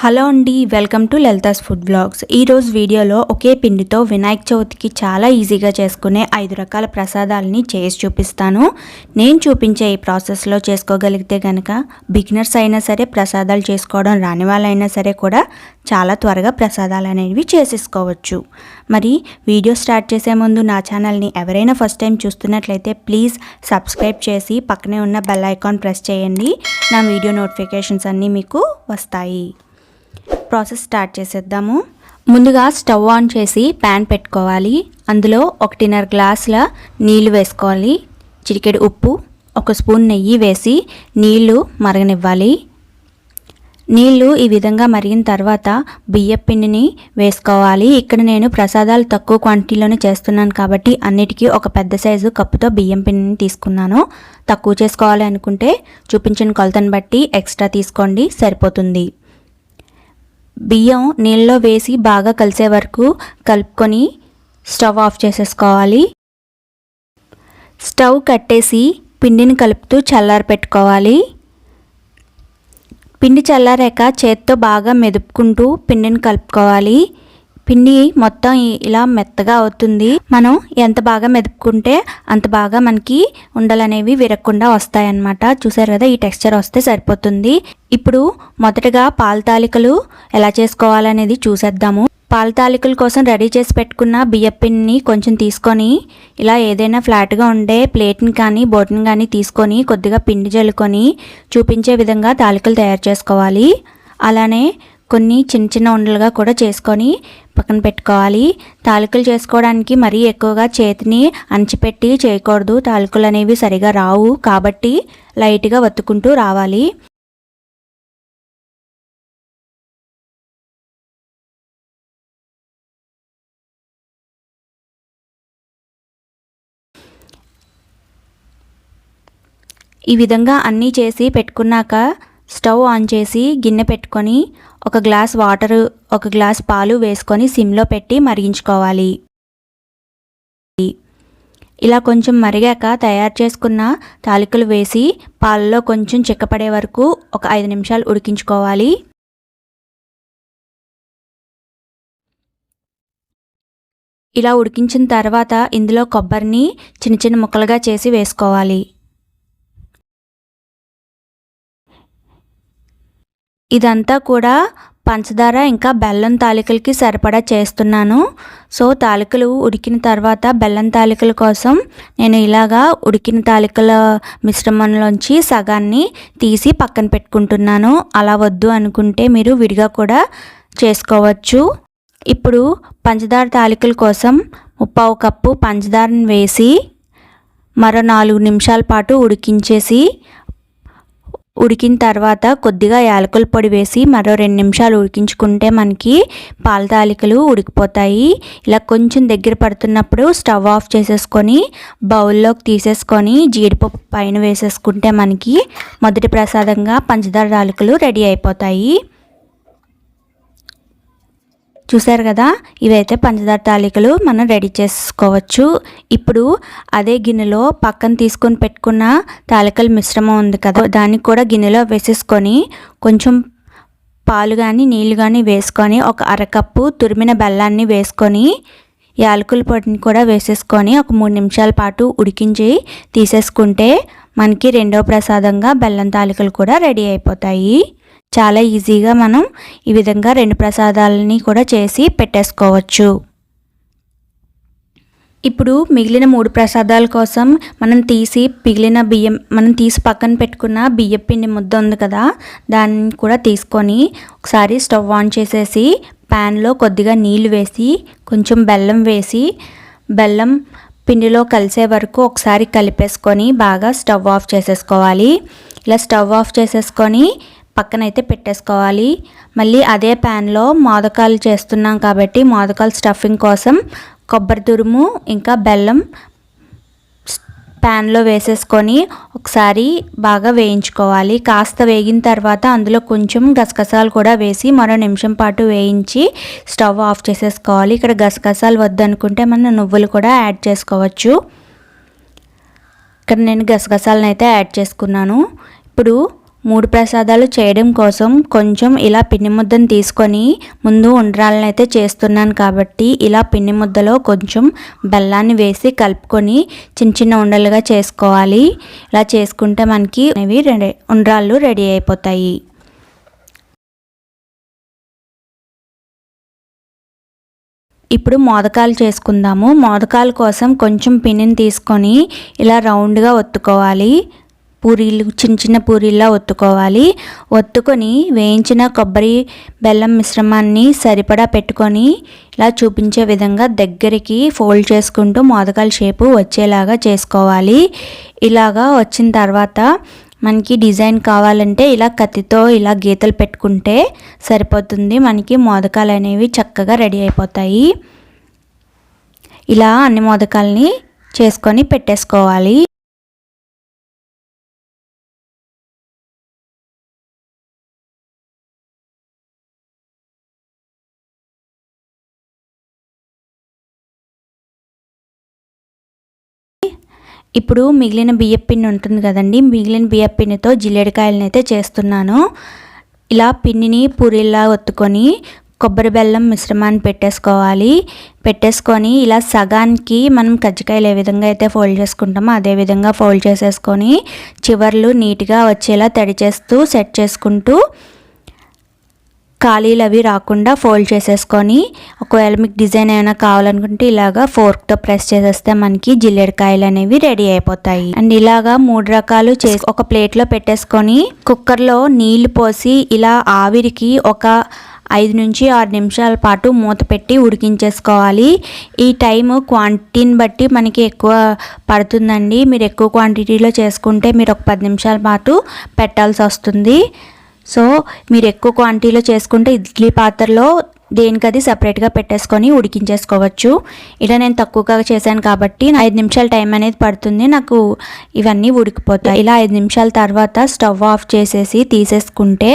Hello అండి welcome to Lalitha's food blogs. ఈరోజు వీడియోలో ఒకే పిండితో వినాయక చవితికి చాలా ఈజీగా చేసుకునే ఐదు రకాల ప్రసాదాలని చేసి చూపిస్తాను. నేను చూపించే ఈ ప్రాసెస్లో చేసుకోగలిగితే కనుక బిగినర్స్ అయినా సరే ప్రసాదాలు చేసుకోవడం రాని వాళ్ళైనా సరే కూడా చాలా త్వరగా ప్రసాదాలు అనేవి చేసేసుకోవచ్చు. మరి వీడియో స్టార్ట్ చేసే ముందు నా ఛానల్ని ఎవరైనా ఫస్ట్ టైం చూస్తున్నట్లయితే ప్లీజ్ సబ్స్క్రైబ్ చేసి పక్కనే ఉన్న బెల్ ఐకాన్ ప్రెస్ చేయండి. నా వీడియో నోటిఫికేషన్స్ అన్నీ మీకు వస్తాయి. ప్రాసెస్ స్టార్ట్ చేసేద్దాము. ముందుగా స్టవ్ ఆన్ చేసి ప్యాన్ పెట్టుకోవాలి. అందులో ఒకటిన్నర గ్లాసుల నీళ్ళు వేసుకోవాలి. చిటికెడు ఉప్పు ఒక స్పూన్ నెయ్యి వేసి నీళ్ళు మరగనివ్వాలి. నీళ్ళు ఈ విధంగా మరిగిన తర్వాత బియ్యం పిండిని వేసుకోవాలి. ఇక్కడ నేను ప్రసాదాలు తక్కువ క్వాంటిటీలోనే చేస్తున్నాను కాబట్టి అన్నిటికీ ఒక పెద్ద సైజు కప్పుతో బియ్యం పిండిని తీసుకున్నాను. తక్కువ చేసుకోవాలి అనుకుంటే చూపించిన కొలతను బట్టి ఎక్స్ట్రా తీసుకోండి సరిపోతుంది. బియ్యం నీళ్ళలో వేసి బాగా కలిసే వరకు కలుపుకొని స్టవ్ ఆఫ్ చేసేసుకోవాలి. స్టవ్ కట్టేసి పిండిని కలుపుతూ చల్లారి పెట్టుకోవాలి. పిండి చల్లారాక చేత్తో బాగా మెదుపుకుంటూ పిండిని కలుపుకోవాలి. పిండి మొత్తం ఇలా మెత్తగా అవుతుంది. మనం ఎంత బాగా మెదుపుకుంటే అంత బాగా మనకి ఉండలనేవి విరగకుండా వస్తాయన్నమాట. చూసారు కదా ఈ టెక్స్చర్ వస్తే సరిపోతుంది. ఇప్పుడు మొదటగా పాల తాలికలు ఎలా చేసుకోవాలనేది చూసేద్దాము. పాల తాలికల కోసం రెడీ చేసి పెట్టుకున్న బియ్యపిండిని కొంచెం తీసుకొని ఇలా ఏదైనా ఫ్లాట్గా ఉండే ప్లేట్ని కానీ బోట్ని కానీ తీసుకొని కొద్దిగా పిండి జల్లుకొని చూపించే విధంగా తాలికలు తయారు చేసుకోవాలి. అలానే కొన్ని చిన్న చిన్న ఉండలుగా కూడా చేసుకొని పక్కన పెట్టుకోవాలి. తాలికలు చేసుకోవడానికి మరీ ఎక్కువగా చేతిని అంచిపెట్టి చేయకూడదు. తాలికలు అనేవి సరిగా రావు కాబట్టి లైట్గా వత్తుకుంటూ రావాలి. ఈ విధంగా అన్నీ చేసి పెట్టుకున్నాక స్టవ్ ఆన్ చేసి గిన్నె పెట్టుకొని ఒక గ్లాస్ వాటర్ ఒక గ్లాస్ పాలు వేసుకొని సిమ్లో పెట్టి మరిగించుకోవాలి. ఇలా కొంచెం మరిగాక తయారు చేసుకున్న తాలికలు వేసి పాలలో కొంచెం చిక్కపడే వరకు ఒక ఐదు నిమిషాలు ఉడికించుకోవాలి. ఇలా ఉడికించిన తర్వాత ఇందులో కొబ్బరిని చిన్న చిన్న ముక్కలుగా చేసి వేసుకోవాలి. ఇదంతా కూడా పంచదార ఇంకా బెల్లం తాలికలకి సరిపడా చేస్తున్నాను. సో తాలికలు ఉడికిన తర్వాత బెల్లం తాలికల కోసం నేను ఇలాగా ఉడికిన తాలికల మిశ్రమంలోంచి సగాన్ని తీసి పక్కన పెట్టుకుంటున్నాను. అలా వద్దు అనుకుంటే మీరు విడిగా కూడా చేసుకోవచ్చు. ఇప్పుడు పంచదార తాలికల కోసం ముప్పావు కప్పు పంచదారను వేసి మరో నాలుగు నిమిషాల పాటు ఉడికించేసి ఉడికిన తర్వాత కొద్దిగా యాలకుల పొడి వేసి మరో రెండు నిమిషాలు ఉడికించుకుంటే మనకి పాల తాలికలు ఉడికిపోతాయి. ఇలా కొంచెం దగ్గర పడుతున్నప్పుడు స్టవ్ ఆఫ్ చేసేసుకొని బౌల్లోకి తీసేసుకొని జీడిపప్పు పైన వేసేసుకుంటే మనకి మొదటి ప్రసాదంగా పంచదార తాలికలు రెడీ అయిపోతాయి. చూసారు కదా? ఇవైతే పంచదార తాలికలు మనం రెడీ చేసుకోవచ్చు. ఇప్పుడు అదే గిన్నెలో పక్కన తీసుకొని పెట్టుకున్న తాలికల మిశ్రమం ఉంది కదా? దానికి కూడా గిన్నెలో వేసేసుకొని కొంచెం పాలు కానీ నీళ్ళు కానీ వేసుకొని ఒక అరకప్పు తురిమిన బెల్లాన్ని వేసుకొని యాలకుల పొడిని కూడా వేసేసుకొని ఒక మూడు నిమిషాల పాటు ఉడికించి తీసేసుకుంటే మనకి రెండో ప్రసాదంగా బెల్లం తాలికలు కూడా రెడీ అయిపోతాయి. చాలా ఈజీగా మనం ఈ విధంగా రెండు ప్రసాదాలని కూడా చేసి పెట్టేసుకోవచ్చు. ఇప్పుడు మిగిలిన మూడు ప్రసాదాల కోసం మనం తీసి మిగిలిన బియ్యం మనం తీసి పక్కన పెట్టుకున్న బియ్యం పిండి ముద్ద ఉంది కదా దాన్ని కూడా తీసుకొని ఒకసారి స్టవ్ ఆన్ చేసేసి ప్యాన్లో కొద్దిగా నీళ్ళు వేసి కొంచెం బెల్లం వేసి బెల్లం పిండిలో కలిసే వరకు ఒకసారి కలిపేసుకొని బాగా స్టవ్ ఆఫ్ చేసేసుకోవాలి. ఇలా స్టవ్ ఆఫ్ చేసేసుకొని పక్కనైతే పెట్టేసుకోవాలి. మళ్ళీ అదే ప్యాన్లో మోదకాలు చేస్తున్నాం కాబట్టి మోదకాలు స్టఫింగ్ కోసం కొబ్బరి తురుము ఇంకా బెల్లం ప్యాన్లో వేసేసుకొని ఒకసారి బాగా వేయించుకోవాలి. కాస్త వేగిన తర్వాత అందులో కొంచెం గసగసాలు కూడా వేసి మరో నిమిషం పాటు వేయించి స్టవ్ ఆఫ్ చేసేసుకోవాలి. ఇక్కడ గసగసాలు వద్దనుకుంటే మనం నువ్వులు కూడా యాడ్ చేసుకోవచ్చు. ఇక్కడ నేను గసగసాలను అయితే యాడ్ చేసుకున్నాను. ఇప్పుడు మూడు ప్రసాదాలు చేయడం కోసం కొంచెం ఇలా పిండి ముద్దను తీసుకొని ముందు ఉండ్రాలను అయితే చేస్తున్నాను కాబట్టి ఇలా పిండి ముద్దలో కొంచెం బెల్లాన్ని వేసి కలుపుకొని చిన్న చిన్న ఉండలుగా చేసుకోవాలి. ఇలా చేసుకుంటే మనకి అవి రెడీ ఉండ్రాళ్ళు రెడీ అయిపోతాయి. ఇప్పుడు మోదకాలు చేసుకుందాము. మోదకాల కోసం కొంచెం పిండిని తీసుకొని ఇలా రౌండ్గా ఒత్తుకోవాలి. పూరీలు చిన్న చిన్న పూరీల్లా ఒత్తుకోవాలి. ఒత్తుకొని వేయించిన కొబ్బరి బెల్లం మిశ్రమాన్ని సరిపడా పెట్టుకొని ఇలా చూపించే విధంగా దగ్గరికి ఫోల్డ్ చేసుకుంటూ మోదకాల షేపు వచ్చేలాగా చేసుకోవాలి. ఇలాగా వచ్చిన తర్వాత మనకి డిజైన్ కావాలంటే ఇలా కత్తితో ఇలా గీతలు పెట్టుకుంటే సరిపోతుంది. మనకి మోదకాలు అనేవి చక్కగా రెడీ అయిపోతాయి. ఇలా అన్ని మోదకాలని చేసుకొని పెట్టేసుకోవాలి. ఇప్పుడు మిగిలిన బియ్యపిండి ఉంటుంది కదండి మిగిలిన బియ్యపిండితో జిల్లేడికాయలను అయితే చేస్తున్నాను. ఇలా పిండిని పూరిలా ఒత్తుకొని కొబ్బరి బెల్లం మిశ్రమాన్ని పెట్టేసుకోవాలి. పెట్టేసుకొని ఇలా సగానికి మనం కజ్జికాయలు ఏ విధంగా అయితే ఫోల్డ్ చేసుకుంటామో అదే విధంగా ఫోల్డ్ చేసేసుకొని చివర్లు నీట్గా వచ్చేలా తడి చేస్తూ సెట్ చేసుకుంటూ ఖాళీలు అవి రాకుండా ఫోల్డ్ చేసేసుకొని ఒకవేళ మీకు డిజైన్ ఏమైనా కావాలనుకుంటే ఇలాగా ఫోర్క్తో ప్రెస్ చేసేస్తే మనకి జిల్లేడికాయలు అనేవి రెడీ అయిపోతాయి. అండ్ ఇలాగా మూడు రకాలు చేసి ఒక ప్లేట్లో పెట్టేసుకొని కుక్కర్లో నీళ్ళు పోసి ఇలా ఆవిరికి ఒక ఐదు నుంచి ఆరు నిమిషాల పాటు మూత పెట్టి ఉడికించేసుకోవాలి. ఈ టైం క్వాంటిటీని బట్టి మనకి ఎక్కువ పడుతుందండి. మీరు ఎక్కువ క్వాంటిటీలో చేసుకుంటే మీరు ఒక పది నిమిషాల పాటు పెట్టాల్సి వస్తుంది. సో మీరు ఎక్కువ క్వాంటిటీలో చేసుకుంటే ఇడ్లీ పాత్రలో దేనికది సపరేట్గా పెట్టేసుకొని ఉడికించేసుకోవచ్చు. ఇలా నేను తక్కువగా చేశాను కాబట్టి ఐదు నిమిషాల టైం అనేది పడుతుంది. నాకు ఇవన్నీ ఉడికిపోతాయి. ఇలా ఐదు నిమిషాల తర్వాత స్టవ్ ఆఫ్ చేసేసి తీసేసుకుంటే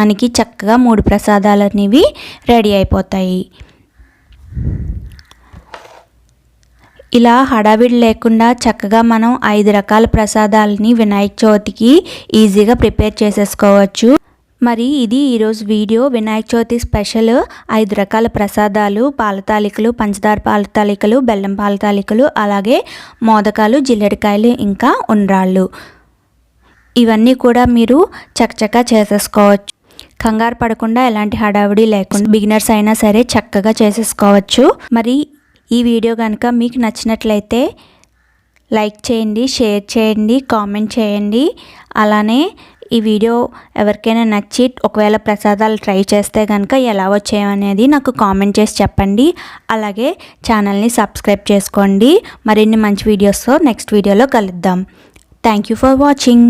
మనకి చక్కగా మూడు ప్రసాదాలు అనేవి రెడీ అయిపోతాయి. ఇలా హడావిడి లేకుండా చక్కగా మనం ఐదు రకాల ప్రసాదాలని వినాయక చవితికి ఈజీగా ప్రిపేర్ చేసేసుకోవచ్చు. మరి ఇది ఈరోజు వీడియో. వినాయక చవితి స్పెషల్ ఐదు రకాల ప్రసాదాలు పాలతాలికలు పంచదార పాలతాలికలు బెల్లం పాలతాలికలు అలాగే మోదకాలు జిల్లెడికాయలు ఇంకా ఉండ్రాళ్ళు. ఇవన్నీ కూడా మీరు చకచకా చేసేసుకోవచ్చు. కంగారు పడకుండా ఎలాంటి హడావిడి లేకుండా బిగినర్స్ అయినా సరే చక్కగా చేసేసుకోవచ్చు. మరి ఈ వీడియో కనుక మీకు నచ్చినట్లయితే లైక్ చేయండి షేర్ చేయండి కామెంట్ చేయండి. అలానే ఈ వీడియో ఎవరికైనా నచ్చి ఒకవేళ ప్రసాదాలు ట్రై చేస్తే కనుక ఎలా వచ్చాయనేది నాకు కామెంట్ చేసి చెప్పండి. అలాగే ఛానల్ని సబ్స్క్రైబ్ చేసుకోండి. మరిన్ని మంచి వీడియోస్తో నెక్స్ట్ వీడియోలో కలుద్దాం. Thank you for watching